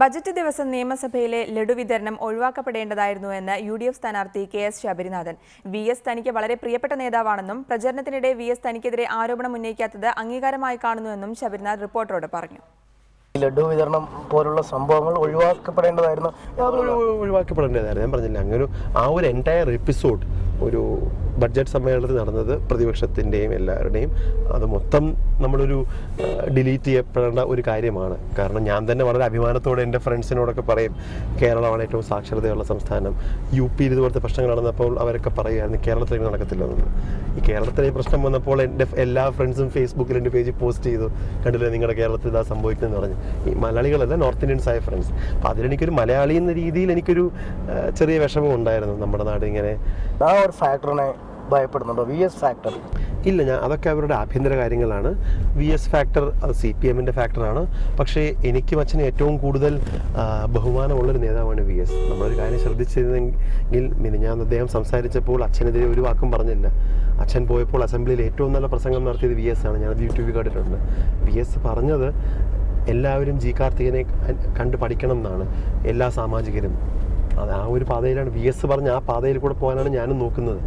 Budget ദിവസം നിയമസഭയിലെ ലഡു വിതരണം ഒഴിവാക്കപ്പെടേണ്ടതായിരുന്നുവെന്ന് യു ഡി എഫ് സ്ഥാനാർത്ഥി K S Sabarinathan. V S തനിക്ക് വളരെ പ്രിയപ്പെട്ട നേതാവാണെന്നും പ്രചരണത്തിനിടെ വി എസ് തനിക്കെതിരെ ആരോപണം ഉന്നയിക്കാത്തത് അംഗീകാരമായി കാണുന്നുവെന്നും ശബരിനാഥ് റിപ്പോർട്ടറോട് പറഞ്ഞു. ലഡു വിതരണം പോലുള്ള സംഭവങ്ങൾ ഒഴിവാക്കപ്പെടേണ്ടതായിരുന്നു. ഒഴിവാക്കപ്പെടേണ്ടതായിരുന്നു. ഞാൻ പറഞ്ഞില്ല അങ്ങനെ ഒരു ആ ഒരു എന്റയർ എപ്പിസോഡ് ഒരു ബഡ്ജറ്റ് സമ്മേളനത്തിൽ നടന്നത് പ്രതിപക്ഷത്തിന്റെയും എല്ലാവരുടെയും. അത് മൊത്തം നമ്മളൊരു ഡിലീറ്റ് ചെയ്യപ്പെടേണ്ട ഒരു കാര്യമാണ്. കാരണം ഞാൻ തന്നെ വളരെ അഭിമാനത്തോടെ എന്റെ ഫ്രണ്ട്സിനോടൊക്കെ പറയും കേരളമാണ് ഏറ്റവും സാക്ഷരതയുള്ള സംസ്ഥാനം. യു പിയിൽ ഇതുപോലത്തെ പ്രശ്നങ്ങൾ നടന്നപ്പോൾ അവരൊക്കെ പറയുമായിരുന്നു കേരളത്തിൽ നടക്കത്തില്ലെന്ന് ഈ കേരളത്തിലെ പ്രശ്നം വന്നപ്പോൾ എന്റെ എല്ലാ ഫ്രണ്ട്സും ഫേസ്ബുക്കിൽ എന്റെ പേജ് പോസ്റ്റ് ചെയ്തു കണ്ടില്ലേ നിങ്ങളുടെ കേരളത്തിൽ ഇതാ സംഭവിക്കുന്നതെന്ന് പറഞ്ഞു. ഈ മലയാളികളല്ല നോർത്ത് ഇന്ത്യൻസ് ആയ ഫ്രണ്ട്സ്. അപ്പോൾ അതിലെനിക്കൊരു മലയാളി എന്ന രീതിയിൽ എനിക്കൊരു ചെറിയ വിഷമം ഉണ്ടായിരുന്നു നമ്മുടെ നാട് ഇങ്ങനെ. ആ ഒരു ഫാക്ടറിനെ ഭയപ്പെടുന്നുണ്ടോ? വി എസ് ഫാക്ടർ ഇല്ല ഞാൻ അതൊക്കെ അവരുടെ ആഭ്യന്തര കാര്യങ്ങളാണ്. വി എസ് ഫാക്ടർ അത് സി പി എമ്മിന്റെ ഫാക്ടറാണ് പക്ഷേ എനിക്കും അച്ഛന് ഏറ്റവും കൂടുതൽ ബഹുമാനമുള്ളൊരു നേതാവാണ് വി എസ് നമ്മളൊരു കാര്യം ശ്രദ്ധിച്ചിരുന്നെങ്കിൽ ഞാൻ അദ്ദേഹം സംസാരിച്ചപ്പോൾ അച്ഛനെതിരെ ഒരു വാക്കും പറഞ്ഞില്ല. അച്ഛൻ പോയപ്പോൾ അസംബ്ലിയിൽ ഏറ്റവും നല്ല പ്രസംഗം നടത്തിയത് വി എസ് ആണ്. ഞാനത് യൂട്യൂബിൽ കണ്ടിട്ടുണ്ട്. വി എസ് പറഞ്ഞത് എല്ലാവരും ജി കാർത്തികനെ കണ്ട് പഠിക്കണം എന്നാണ്. എല്ലാ സാമാജികരും. അത് ആ ഒരു പാതയിലാണ് വി എസ് പറഞ്ഞ ആ പാതയിൽ കൂടെ പോകാനാണ് ഞാനും നോക്കുന്നത്.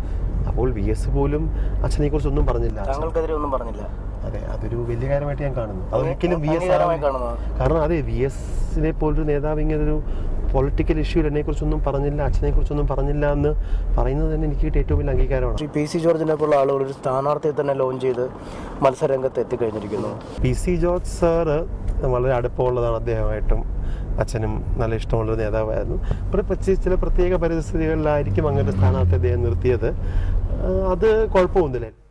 അപ്പോൾ വി എസ് പോലും അച്ഛനെ കുറിച്ചൊന്നും പറഞ്ഞില്ല. അച്ഛൻ- താങ്കൾക്കെതിരെ ഒന്നും പറഞ്ഞില്ല. അതെ അതൊരു വലിയ കാര്യമായിട്ട് ഞാൻ കാണുന്നു. അതൊരിക്കലും വി എസ് കാരണം അതെ വി എസിനെ പോലൊരു നേതാവ് ഇങ്ങനെ ഒരു പൊളിറ്റിക്കൽ ഇഷ്യൂ എന്നെ കുറിച്ചൊന്നും പറഞ്ഞില്ല അച്ഛനെ കുറിച്ചൊന്നും പറഞ്ഞില്ല എന്ന് പറയുന്നത് തന്നെ എനിക്ക് കിട്ടിയ ഏറ്റവും വലിയ അംഗീകാരമാണ്. ശ്രീ പി സി ജോർജിനെ പോലുള്ള ആളുകൾ ഒരു സ്ഥാനാർത്ഥിയെ തന്നെ ലോഞ്ച് ചെയ്ത് മത്സരരംഗത്ത് എത്തിക്കഴിഞ്ഞിരിക്കുന്നു. പി സി ജോർജ് സാറ് വളരെ അടുപ്പമുള്ളതാണ് അദ്ദേഹമായിട്ടും അച്ഛനും നല്ല ഇഷ്ടമുള്ളൊരു നേതാവായിരുന്നു. പ്രത്യേകിച്ച് ചില പ്രത്യേക പരിസ്ഥിതികളിലായിരിക്കും അങ്ങനെ സ്ഥാനാർത്ഥി അദ്ദേഹം നിർത്തിയത്. അത് കുഴപ്പമൊന്നുമില്ല.